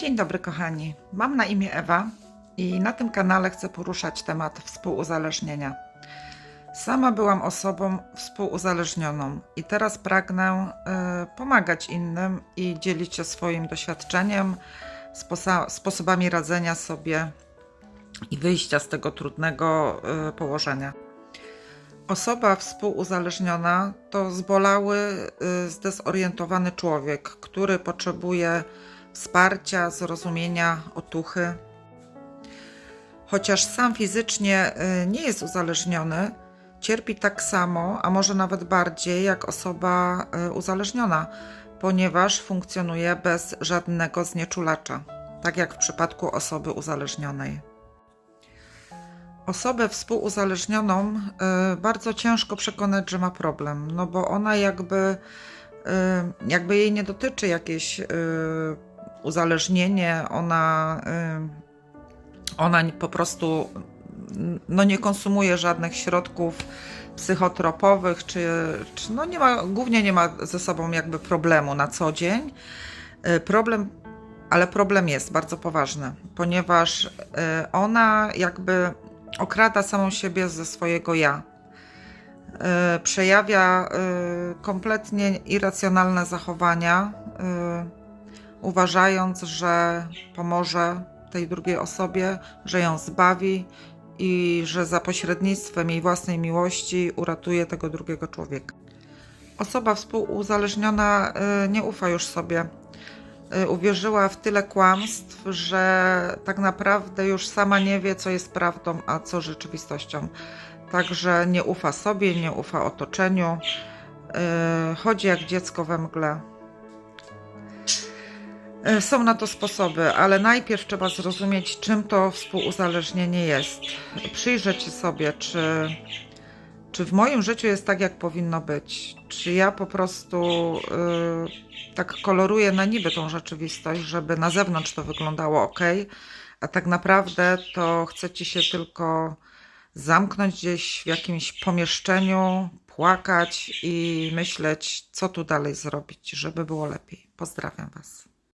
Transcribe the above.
Dzień dobry, kochani. Mam na imię Ewa i na tym kanale chcę poruszać temat współuzależnienia. Sama byłam osobą współuzależnioną i teraz pragnę e, pomagać innym i dzielić się swoim doświadczeniem, sposobami radzenia sobie i wyjścia z tego trudnego e, położenia. Osoba współuzależniona to zbolały, y, zdezorientowany człowiek, który potrzebuje wsparcia, zrozumienia, otuchy. Chociaż sam fizycznie y, nie jest uzależniony, cierpi tak samo, a może nawet bardziej jak osoba y, uzależniona, ponieważ funkcjonuje bez żadnego znieczulacza, tak jak w przypadku osoby uzależnionej. Osobę współuzależnioną y, bardzo ciężko przekonać, że ma problem, no bo ona jakby, jakby jej nie dotyczy jakieś uzależnienie, ona, y, ona po prostu no nie konsumuje żadnych środków psychotropowych, czy, czy no nie ma, głównie nie ma ze sobą jakby problemu na co dzień. Y, Problem ale problem jest bardzo poważny, ponieważ y, ona jakby okrada samą siebie ze swojego ja. Przejawia kompletnie irracjonalne zachowania, uważając, że pomoże tej drugiej osobie, że ją zbawi i że za pośrednictwem jej własnej miłości uratuje tego drugiego człowieka. Osoba współuzależniona y, nie ufa już sobie y, uwierzyła w tyle kłamstw, że tak naprawdę już sama nie wie, co jest prawdą, a co rzeczywistością. Także nie ufa sobie, nie ufa otoczeniu. y, Chodzi jak dziecko we mgle. Y, Są na to sposoby, ale najpierw trzeba zrozumieć, czym to współuzależnienie jest. Przyjrzeć sobie, czy, czy w moim życiu jest tak, jak powinno być. Czy ja po prostu y, tak koloruję na niby tą rzeczywistość, żeby na zewnątrz to wyglądało ok, a tak naprawdę to chcę ci się tylko zamknąć gdzieś w jakimś pomieszczeniu, płakać i myśleć, co tu dalej zrobić, żeby było lepiej. Pozdrawiam Was.